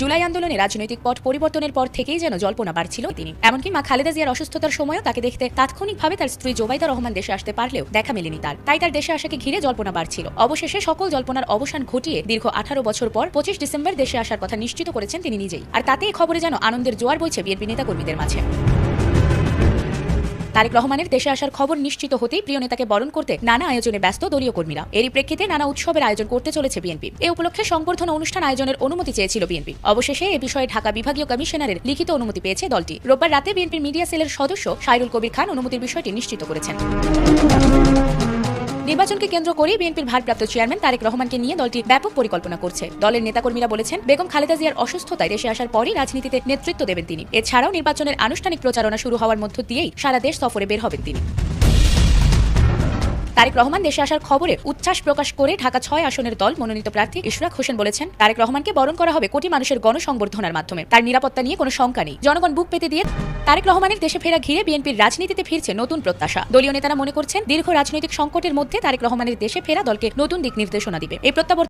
জুলাই আন্দোলনে রাজনৈতিক পট পরিবর্তনের পর থেকেই যেন জল্পনা বাড়ছিল তিনি। এমনকি মা খালেদা জিয়ার অসুস্থতার সময়ও তাকে দেখতে তাৎক্ষণিকভাবে তার স্ত্রী জোবাইদা রহমান দেশে আসতে পারলেও দেখা মেলেনি তার। তাই তার দেশে আসাকে ঘিরে জল্পনা বাড়ছিল। অবশেষে সকল জল্পনার অবসান ঘটিয়ে দীর্ঘ আঠারো বছর পর পঁচিশ ডিসেম্বর দেশে আসার কথা নিশ্চিত করেছেন তিনি নিজেই। আর তাতে খবরে যেন আনন্দের জোয়ার বইছে বিএনপি নেতা কর্মীদের মাঝে। তারেক রহমানের দেশে আসার খবর নিশ্চিত হতেই প্রিয় নেতাকে বরণ করতে নানা আয়োজনে ব্যস্ত দলীয় কর্মীরা। এরই প্রেক্ষিতে নানা উৎসবের আয়োজন করতে চলেছে বিএনপি। এ উপলক্ষে সংবর্ধনা অনুষ্ঠান আয়োজনের অনুমতি চেয়েছিল বিএনপি। অবশেষে এ বিষয়ে ঢাকা বিভাগীয় কমিশনারের লিখিত অনুমতি পেয়েছে দলটি। রোববার রাতে বিএনপির মিডিয়া সেলের সদস্য সাইরুল কবির খান অনুমতির বিষয়টি নিশ্চিত করেছেন। নির্বাচনকে কেন্দ্র করে বিএনপির ভারপ্রাপ্ত চেয়ারম্যান তারেক রহমানকে নিয়ে দলটি ব্যাপক পরিকল্পনা করছে। দলের নেতাকর্মীরা বলেছেন, বেগম খালেদা জিয়ার অসুস্থতায় দেশে আসার পরই রাজনীতিতে নেতৃত্ব দেবেন তিনি। এছাড়াও নির্বাচনের আনুষ্ঠানিক প্রচারণা শুরু হওয়ার মধ্য দিয়েই সারা দেশ সফরে বের হবেন তিনি। তারেক রহমান দেশে আসার খবরে উচ্ছ্বাস প্রকাশ করে ঢাকা ছয় আসনের দল মনোনীত প্রার্থী ইশরাক হোসেন বলেছেন, তারেক রহমানকে বরণ করা হবে কোটি মানুষের গণসংবর্ধনার মাধ্যমে। তার নিরাপত্তা নিয়ে কোনো শঙ্কা নেই। জনগণ বুক পেতে দিয়ে তারেক রহমানের দেশে ফেরা ঘিরে বিএনপির রাজনীতিতে ফিরছে নতুন প্রত্যাশা। দলীয় নেতারা মনে করছেন, দীর্ঘ রাজনৈতিক সংকটের মধ্যে তারেক রহমানের দেশে ফেরা দলকে নতুন দিক নির্দেশনা দিবে। এই প্রত্যাবর্তন